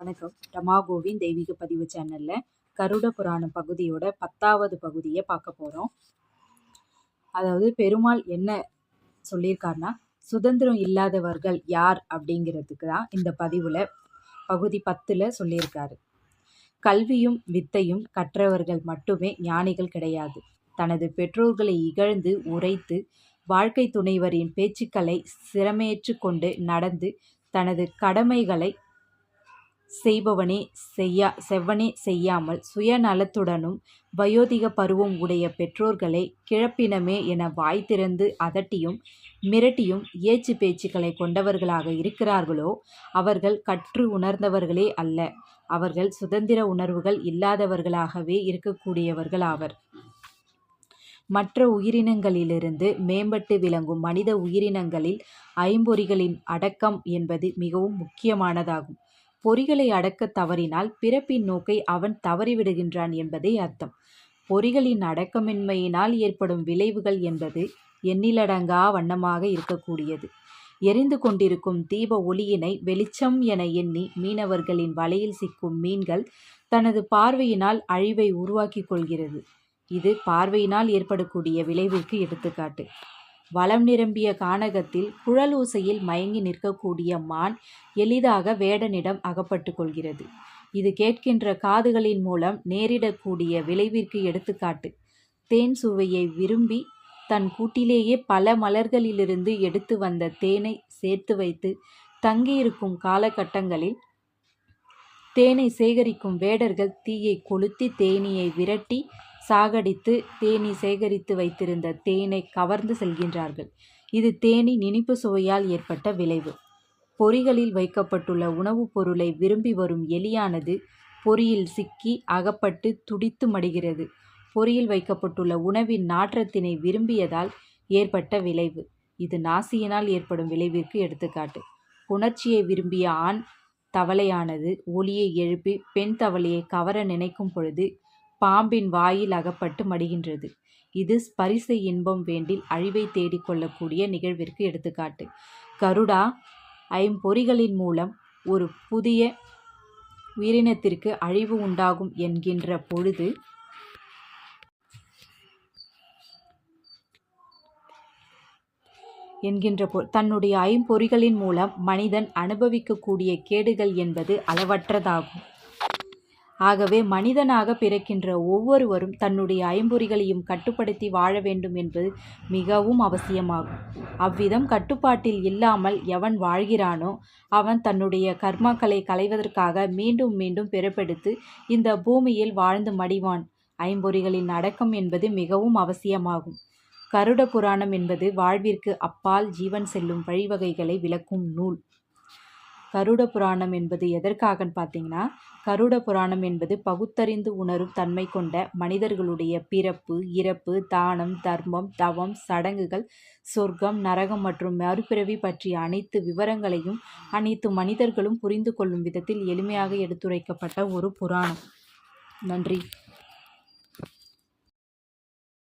வணக்கம். டமாகோவின் தெய்வீக பதிவு சேனலில் கருட புராணம் பகுதியோட பத்தாவது பகுதியை பார்க்க போகிறோம் அதாவது பெருமாள் என்ன சொல்லியிருக்காருன்னா சுதந்திரம் இல்லாதவர்கள் யார் அப்படிங்கிறதுக்கு தான் இந்த பதிவில் பகுதி பத்தில் சொல்லியிருக்காரு. கல்வியும் வித்தையும் கற்றவர்கள் மட்டுமே ஞானிகள் கிடையாது. தனது பெற்றோர்களை இகழ்ந்து உரைத்து வாழ்க்கை துணைவரின் பேச்சுக்களை சிரமேற்று கொண்டு நடந்து தனது கடமைகளை செய்பவனே செய்யா செவ்வனே செய்யாமல் சுயநலத்துடனும் வயோதிக பருவம் உடைய பெற்றோர்களை கிழப்பினமே என வாய் திறந்து அதட்டியும் மிரட்டியும் ஏச்சு பேச்சுக்களை கொண்டவர்களாக இருக்கிறார்களோ அவர்கள் கற்று உணர்ந்தவர்களே அல்ல. அவர்கள் சுதந்திர உணர்வுகள் இல்லாதவர்களாகவே இருக்கக்கூடியவர்கள் ஆவர். மற்ற உயிரினங்களிலிருந்து மேம்பட்டு விளங்கும் மனித உயிரினங்களில் ஐம்பொறிகளின் அடக்கம் என்பது மிகவும் முக்கியமானதாகும். பொறிகளை அடக்கத் தவறினால் பிறப்பின் நோக்கை அவன் தவறிவிடுகின்றான் என்பதே அர்த்தம். பொறிகளின் அடக்கமின்மையினால் ஏற்படும் விளைவுகள் என்பது எண்ணிலடங்கா வண்ணமாக இருக்கக்கூடியது. எரிந்து கொண்டிருக்கும் தீப ஒளியினை வெளிச்சம் என எண்ணி மீனவர்களின் வலையில் சிக்கும் மீன்கள் தனது பார்வையினால் அழிவை உருவாக்கி கொள்கிறது. இது பார்வையினால் ஏற்படக்கூடிய விளைவிற்கு எடுத்துக்காட்டு. வளம் நிரம்பிய கானகத்தில் குழலூசையில் மயங்கி நிற்கக்கூடிய மான் எளிதாக வேடனிடம் அகப்பட்டு கொள்கிறது. இது கேட்கின்ற காதுகளின் மூலம் நேரிடக்கூடிய விளைவிற்கு எடுத்துக்காட்டு. தேன் சுவையை விரும்பி தன் கூட்டிலேயே பல மலர்களிலிருந்து எடுத்து வந்த தேனை சேர்த்து வைத்து தங்கியிருக்கும் காலகட்டங்களில் தேனை சேகரிக்கும் வேடர்கள் தீயை கொளுத்தி தேனீயை விரட்டி சாகடித்து தேனி சேகரித்து வைத்திருந்த தேனை கவர்ந்து செல்கின்றார்கள். இது தேனி இனிப்பு சுவையால் ஏற்பட்ட விளைவு. பொறிகளில் வைக்கப்பட்டுள்ள உணவுப் பொருளை விரும்பி வரும் எலியானது பொறியில் சிக்கி அகப்பட்டு துடித்து மடிகிறது. பொறியில் வைக்கப்பட்டுள்ள உணவின் நாற்றத்தினை விரும்பியதால் ஏற்பட்ட விளைவு. இது நாசியினால் ஏற்படும் விளைவிற்கு எடுத்துக்காட்டு. புணர்ச்சியை விரும்பிய ஆண் தவளையானது ஒளியை எழுப்பி பெண் தவளையை கவர நினைக்கும் பொழுது பாம்பின் வாயில் அகப்பட்டு மடிகின்றது. இது ஸ்பரிச இன்பம் வேண்டில் அழிவை தேடிக்கொள்ளக்கூடிய நிகழ்விற்கு எடுத்துக்காட்டு. கருடா ஐம்பொறிகளின் மூலம் ஒரு புதிய உயிரினத்திற்கு அழிவு உண்டாகும் என்கின்ற பொழுது என்கின்ற பொ தன்னுடைய ஐம்பொறிகளின் மூலம் மனிதன் அனுபவிக்கக்கூடிய கேடுகள் என்பது அளவற்றதாகும். ஆகவே மனிதனாக பிறக்கின்ற ஒவ்வொருவரும் தன்னுடைய ஐம்பொறிகளையும் கட்டுப்படுத்தி வாழ வேண்டும் என்பது மிகவும் அவசியமாகும். அவ்விதம் கட்டுப்பாட்டில் இல்லாமல் எவன் வாழ்கிறானோ அவன் தன்னுடைய கர்மாக்களை களைவதற்காக மீண்டும் மீண்டும் பிறப்பெடுத்து இந்த பூமியில் வாழ்ந்து மடிவான். ஐம்பொறிகளின் அடக்கம் என்பது மிகவும் அவசியமாகும். கருட புராணம் என்பது வாழ்விற்கு அப்பால் ஜீவன் செல்லும் வழிவகைகளை விளக்கும் நூல். கருட புராணம் என்பது எதற்காகன்னு பார்த்தீங்கன்னா கருட புராணம் என்பது பகுத்தறிந்து உணரும் தன்மை கொண்ட மனிதர்களுடைய பிறப்பு இறப்பு தானம் தர்மம் தவம் சடங்குகள் சொர்க்கம் நரகம் மற்றும் மறுபிறவி பற்றிய அனைத்து விவரங்களையும் அனைத்து மனிதர்களும் புரிந்து கொள்ளும் விதத்தில் எளிமையாக எடுத்துரைக்கப்பட்ட ஒரு புராணம். நன்றி.